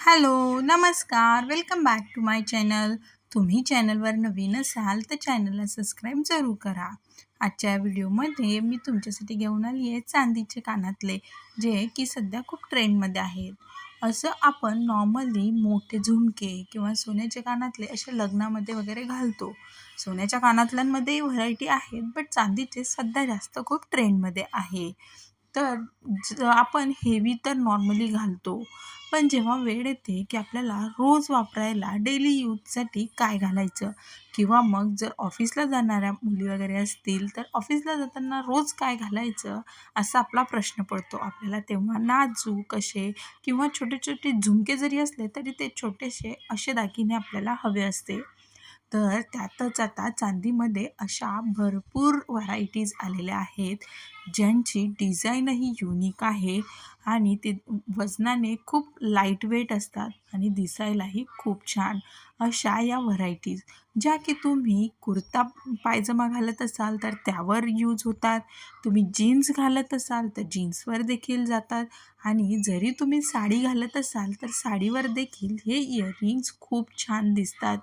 Hello नमस्कार. Welcome back to my channel तुम्ही चॅनलवर नवीन असाल तर चॅनलला सबस्क्राईब जरूर करा. आजच्या व्हिडिओमध्ये मी तुमच्यासाठी घेऊन आली आहे चांदीचे कानातले जे की सध्या खूप ट्रेंडमध्ये आहेत. असं आपण नॉर्मली मोठे झुमके किंवा सोन्याचे कानातले असे लग्नामध्ये वगैरे घालतो. सोन्याच्या कानातल्यांमध्येही व्हरायटी आहेत बट चांदीचे सध्या जास्त खूप ट्रेंडमध्ये आहे. तर आपण हेवी तर नॉर्मली घालतो. पण जेव्हा वेळ येते की आपल्याला रोज वापरायला डेली यूजसाठी काय घालायचं? किंवा मग जर ऑफिसला जाणाऱ्या मुली वगैरे असतील तर ऑफिसला जाताना रोज काय घालायचं? असा आपला प्रश्न पडतो. आपल्याला तेव्हा नाजूक असे किंवा छोटे छोटे झुमके जरी असले तरी ते छोटेसे असे दागिने आपल्याला हवे असते. तर त्यातच आता चांदीमध्ये अशा भरपूर व्हरायटीज आलेल्या आहेत. ज्यांची डिझाईनही युनिक आहे आणि ते वजनाने खूप लाईटवेट असतात आणि दिसायलाही खूप छान अशा या व्हरायटीज ज्या की तुम्ही कुर्ता पायजमा घालत असाल तर त्यावर यूज होतात. तुम्ही जीन्स घालत असाल तर जीन्सवर देखील जातात. आणि जरी तुम्ही साडी घालत असाल तर साडीवर देखील हे इयरिंग्स खूप छान दिसतात.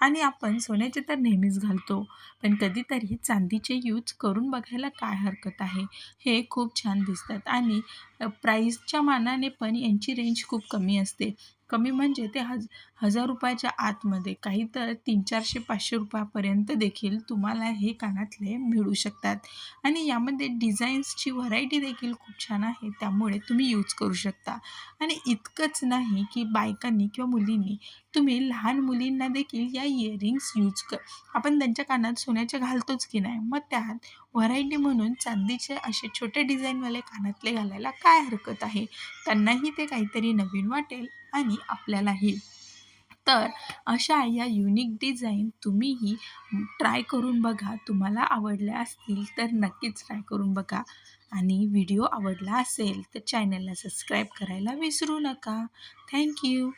आणि आपण सोन्याचे तर नेहमीच घालतो. पण कधीतरी चांदीचे यूज करून बघायला काय हरकत आहे? हे खूप छान दिसतात. आणि प्राईसच्या मानाने पण यांची रेंज खूप कमी असते. कमी म्हणजे ते हज हजार रुपयाच्या आतमध्ये काही तर तीन चारशे पाचशे रुपयापर्यंत देखील तुम्हाला हे कानातले मिळू शकतात. आणि यामध्ये डिझाईन्सची व्हरायटी देखील खूप छान आहे त्यामुळे तुम्ही यूज करू शकता. आणि इतकंच नाही की बायकांनी किंवा मुलींनी तुम्ही लहान मुलींना देखील या इयरिंग्स यूज कर आपण त्यांच्या कानात सोन्याचे घालतोच की नाही मग त्यात व्हरायटी म्हणून चांदीचे असे छोटे डिझाईनवाले कानातले घालायला काय हरकत आहे? त्यांनाही ते काहीतरी नवीन वाटेल. आणि आपल्यालाही. तर अशा या युनिक डिझाईन तुम्हीही ट्राय करून बघा. तुम्हाला आवडल्या असतील तर नक्कीच ट्राय करून बघा. आणि व्हिडिओ आवडला असेल तर चॅनलला सबस्क्राईब करायला विसरू नका. थँक्यू